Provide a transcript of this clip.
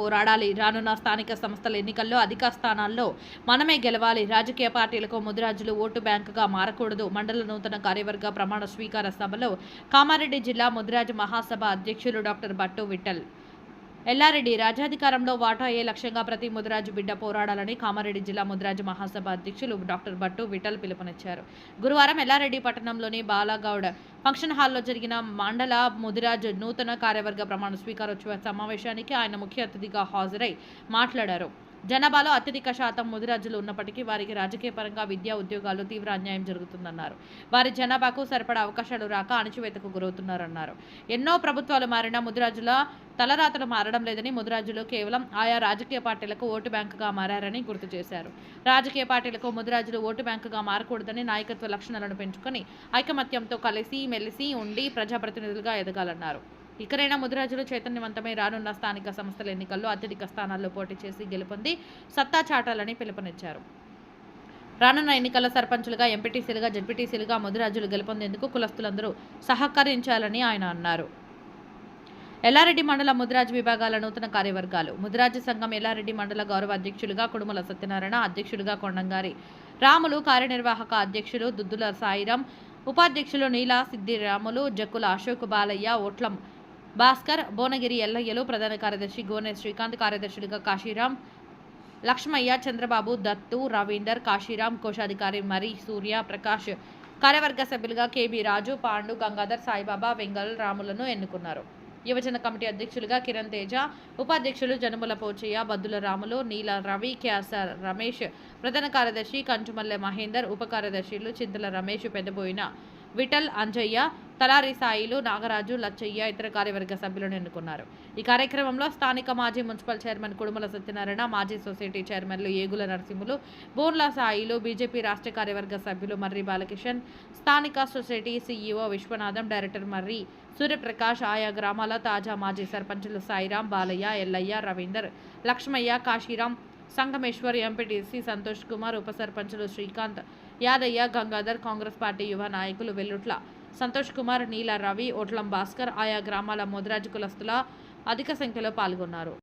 పోరాడాలి. రానున్న స్థానిక సంస్థల ఎన్నికల్లో అధిక స్థానాల్లో మనమే గెలవాలి. రాజకీయ పార్టీలకు ముదిరాజులు ఓటు బ్యాంకుగా మారకూడదు. మండల నూతన కార్యవర్గ ప్రమాణ స్వీకార సభలో కామారెడ్డి జిల్లా ముదిరాజు మహాసభ అధ్యక్షులు డాక్టర్ భట్టు విఠల్. ఎల్లారెడ్డి రాజ్యాధికారంలో వాటా అయ్యే లక్ష్యంగా ప్రతి ముదిరాజు బిడ్డ పోరాడాలని కామారెడ్డి జిల్లా ముదిరాజు మహాసభ అధ్యక్షులు డాక్టర్ భట్టు విఠల్ పిలుపునిచ్చారు. గురువారం ఎల్లారెడ్డి పట్టణంలోని బాలాగౌడ్ ఫంక్షన్ హాల్లో జరిగిన మండల ముదిరాజ్ నూతన కార్యవర్గ ప్రమాణ స్వీకారోత్సవ సమావేశానికి ఆయన ముఖ్య అతిథిగా హాజరై మాట్లాడారు. జనాభాలో అత్యధిక శాతం ముదిరాజులు ఉన్నప్పటికీ వారికి రాజకీయ పరంగా విద్యా ఉద్యోగాలు తీవ్ర అన్యాయం జరుగుతుందన్నారు. వారి జనాభాకు సరిపడా అవకాశాలు రాక అణచివేతకు గురవుతున్నారన్నారు. ఎన్నో ప్రభుత్వాలు మారినా ముదిరాజుల తలరాతలు మారడం లేదని ముదిరాజులు కేవలం ఆయా రాజకీయ పార్టీలకు ఓటు బ్యాంకుగా మారారని గుర్తు చేశారు. రాజకీయ పార్టీలకు ముదిరాజులు ఓటు బ్యాంకుగా మారకూడదని నాయకత్వ లక్షణాలను పెంచుకొని ఐకమత్యంతో కలిసి మెలిసి ఉండి ప్రజాప్రతినిధులుగా ఎదగాలన్నారు. ఇకరైనా ముదిరాజులు చైతన్యవంతమై రానున్న స్థానిక సంస్థల ఎన్నికల్లో అత్యధిక స్థానాల్లో పోటీ చేసి గెలుపొంది సత్తా చాటాలని పిలుపునిచ్చారు. రానున్న ఎన్నికల సర్పంచులుగా ఎంపీటీసీలుగా జడ్పీటీసీలుగా ముదిరాజులు గెలుపొందేందుకు కులస్తులందరూ సహకరించాలని ఆయన అన్నారు. ఎల్లారెడ్డి మండల ముదిరాజ్ విభాగాల నూతన కార్యవర్గాలు. ముదిరాజ్ సంఘం ఎల్లారెడ్డి మండల గౌరవ అధ్యక్షులుగా కుడుమల సత్యనారాయణ అధ్యక్షులుగా కొండంగారి రాములు కార్యనిర్వాహక అధ్యక్షులు దుద్దుల సాయిరాం ఉపాధ్యక్షులు నీలా సిద్దిరాములు జక్కుల అశోక్ బాలయ్య ఓట్లం భాస్కర్ భువనగిరి ఎల్లయ్యలు ప్రధాన కార్యదర్శి గోనె శ్రీకాంత్ కార్యదర్శులుగా కాశీరాం లక్ష్మయ్య చంద్రబాబు దత్తు రవీందర్ కాశీరాం కోశాధికారి మరి సూర్య ప్రకాష్ కార్యవర్గ సభ్యులుగా కేబి రాజు పాండు గంగాధర్ సాయిబాబా వెంగల్ రాములను ఎన్నుకున్నారు. యువజన కమిటీ అధ్యక్షులుగా కిరణ్ తేజ ఉపాధ్యక్షులు జనుముల పోచయ్య బద్దుల రాములు నీల రవి క్యాసర్ రమేష్ ప్రధాన కార్యదర్శి కంచుమల్లె మహేందర్ ఉప కార్యదర్శులు చింతల రమేష్ పెద్దబోయిన విఠల్ అంజయ్య తలారి సాయిలు నాగరాజు లచ్చయ్య ఇతర కార్యవర్గ సభ్యులను ఎన్నుకున్నారు. ఈ కార్యక్రమంలో స్థానిక మాజీ మున్సిపల్ చైర్మన్ కుడుమల సత్యనారాయణ మాజీ సొసైటీ చైర్మన్లు ఏగుల నరసింహులు బోర్ల సాయిలు బీజేపీ రాష్ట్ర కార్యవర్గ సభ్యులు మర్రి బాలకిషన్ స్థానిక society CEO Vishwanatham director Marri Suryaprakash ఆయా గ్రామాల తాజా మాజీ సర్పంచులు సాయిరాం బాలయ్య ఎల్లయ్య రవీందర్ లక్ష్మయ్య కాశీరాం సంగమేశ్వర్ ఎంపీటీసీ సంతోష్ కుమార్ ఉప సర్పంచులు శ్రీకాంత్ యాదయ్య గంగాధర్ కాంగ్రెస్ పార్టీ యువ నాయకులు వెల్లుట్ల సంతోష్ కుమార్ నీల రవి ఓట్లం భాస్కర్ ఆయా గ్రామాల ముదిరాజు కులస్తుల అధిక సంఖ్యలో పాల్గొన్నారు.